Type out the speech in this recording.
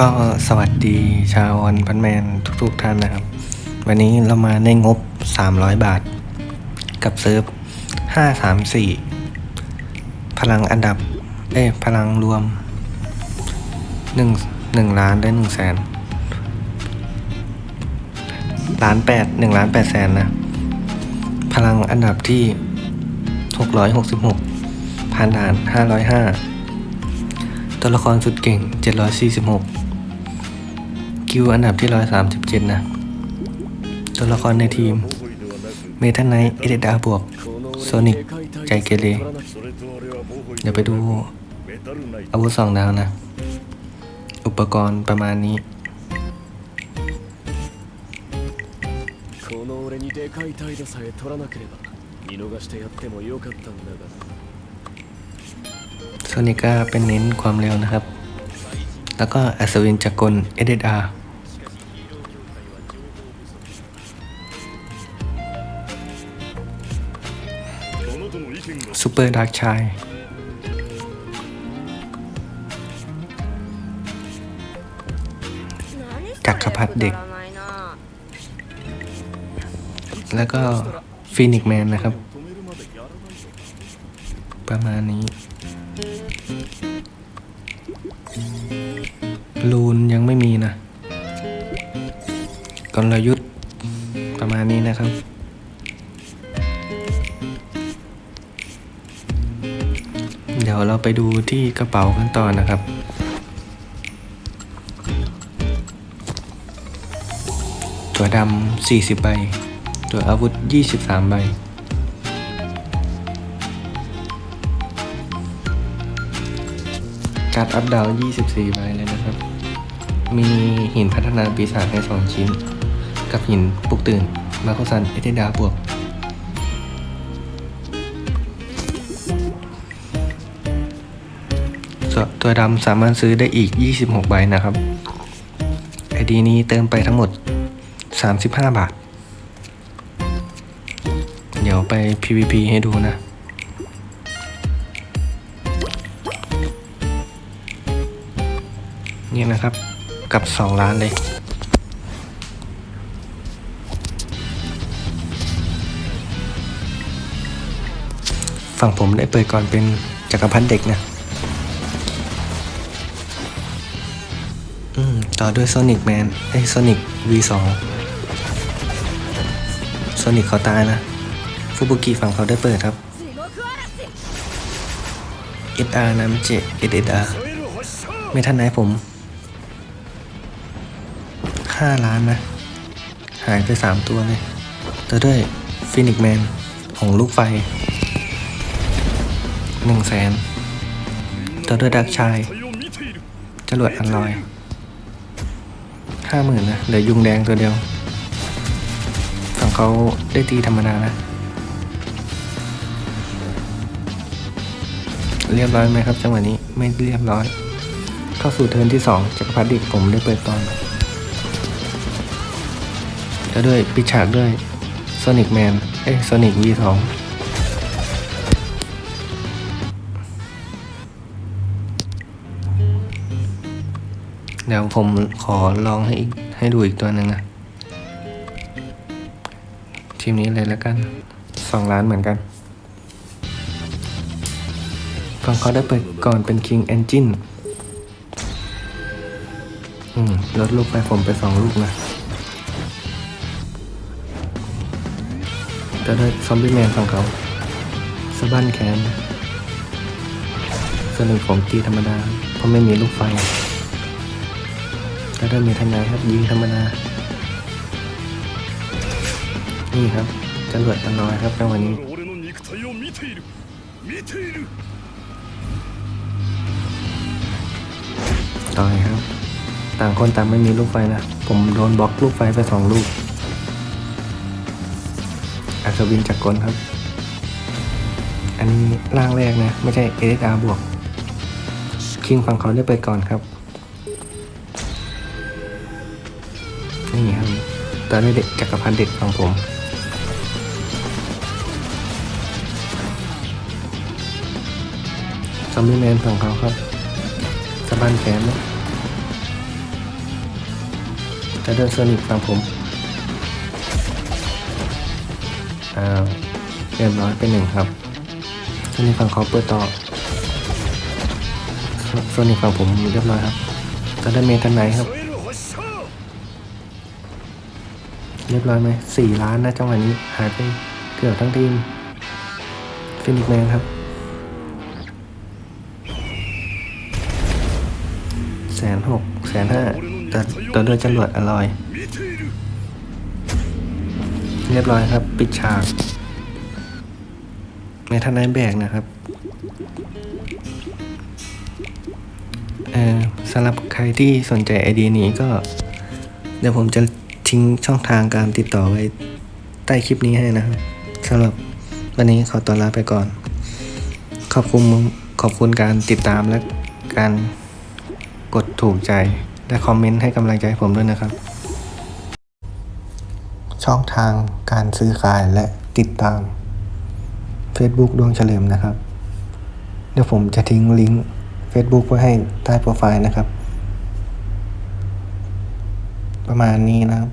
ก็สวัสดีชาววันพันแมนทุกๆท่านนะครับ วันนี้เรามาในงบ 300 บาท กับเซิร์ฟ 534 พลังอันดับ เอ้พลังรวม 1 1 ล้านได้1แสนล้านแปดหนึ่งล้านแปดแสนนะ พลังอันดับที่ 666ผ่านด่าน 505ตัวละครสุดเก่ง 746 คิวอันดับที่ 137 นะ ตัวละครในทีม เมทันไนท์เอเดดาบวก โซนิก ใจเกเร เดี๋ยวไปดูอาวุธสองดาวนะ อุปกรณ์ประมาณนี้ この俺にでかい態度さえ取らなければ見逃してやってもよかったんだが โซนิก้าเป็นเน้นความเร็วนะครับ แล้วก็อัศวินจักรกลเ ซูเปอร์ดาร์กชายจักรพรรดิเด็ก แล้วก็ฟีนิกแมนนะครับ ประมาณนี้ ลูนยังไม่มีนะ กลยุทธ์ประมาณนี้นะครับ ดี๋ยวเราไปดูที่กระเป๋ากันต่อนะครับ ตัวดำ40 ใบ ตัวอาวุธ 23 ใบ การอัพดาว 24 ใบเลยนะครับ มีหินพัฒนาปีศาจให้ 2 ชิ้น กับหินปลุกตื่น มาโคซัน เอเทดาบวก ตัวดำสามารถซื้อได้อีก 26 ใบนะครับ ไอดีนี้เติมไปทั้งหมด 35 บาท เดี๋ยวไป PVP ให้ดูนะนี่นะครับ กับ 2 ล้านเลย ฝั่งผมได้เปิดก่อนเป็นจักรพันธ์เด็กนะ ต่อด้วย Sonic Man เอ้ย Sonic V2 Sonic เขาตายนะฟูบุกิฝั่งเขาได้เปิดครับ SR น้ำเจ SSR ไม่ทันไหนผม 5 ล้านนะ หายไป 3 ตัวเลยต่อด้วยฟินิกแมนของลูกไฟ1แสนต่อด้วยดักชายจรวดอันลอย ห้าหมื่นนะเหลือยุงแดงตัวเดียว ฝั่งเขาได้ตีธรรมดานะ เรียบร้อยไหมครับจังหวะนี้ไม่เรียบร้อย เข้าสู่เทิร์นที่สองจักรพรรดิผมได้เปิดตอนแล้วด้วยปิดฉากด้วย Sonic Man เอ้ย Sonic V2 เดี๋ยวผมขอลองให้ให้ดูอีกตัวหนึ่งนะทีมนี้เลยแล้วกันสองล้านเหมือนกันฟังเขาได้เปิดก่อนเป็น King Engine อืมลดลูกไปผมไปสองลูกนะแต่ได้ซอมบี้แมนของเขาสะบั้นแขนสนุกผมตีธรรมดา เพราะไม่มีลูกไฟ เริ่มมีทนายครับยิงธรรมดา นี่ครับจะเลือดมัน้อยครับจังหวะนี้ต่อยครับ ต่างคนต่างไม่มีลูกไฟนะ ผมโดนบล็อกลูกไฟไปสองลูก อัศวินจักรกลครับ อันนี้ร่างแรกนะ ไม่ใช่เอเดาบวก คิงฝั่งเขาได้เปิดก่อนครับ ตอนนี้เด็กจักรพันเด็กฝั่งผมซอมบี้แมนฝั่งเขาครับสะบันแขนนะจะเดินโซนิกฝั่งผม อ้าวเรียบร้อยเป็นหนึ่งครับโซนิกฝั่งเขาเปิดต่อโซนิกฝั่งผมเรียบร้อยครับจะได้เมทันไหนครับ รียบร้อยไหมสี่ล้านนะจังหวะนี้หายไปเกือบทั้งทีมฟินิกแมนครับ แสนหกแสนห้าแต่ตัวด้วยจรวดอร่อย เรียบร้อยครับ ปิดฉากในทนายแบกนะครับสำหรับใครที่สนใจไอเดียนี้ก็ เดี๋ยวผมจะ ทิ้งช่องทางการติดต่อไว้ใต้คลิปนี้ให้นะครับสำหรับวันนี้ขอตัวลาไปก่อน ขอบคุณขอบคุณการติดตามและการกดถูกใจ และคอมเมนต์ให้กำลังใจผมด้วยนะครับ ช่องทางการซื้อขายและติดตาม Facebook ดวงเฉลิมนะครับ เดี๋ยวผมจะทิ้งลิงก์ Facebook ไว้ให้ใต้โปรไฟล์นะครับ ประมาณนี้นะครับ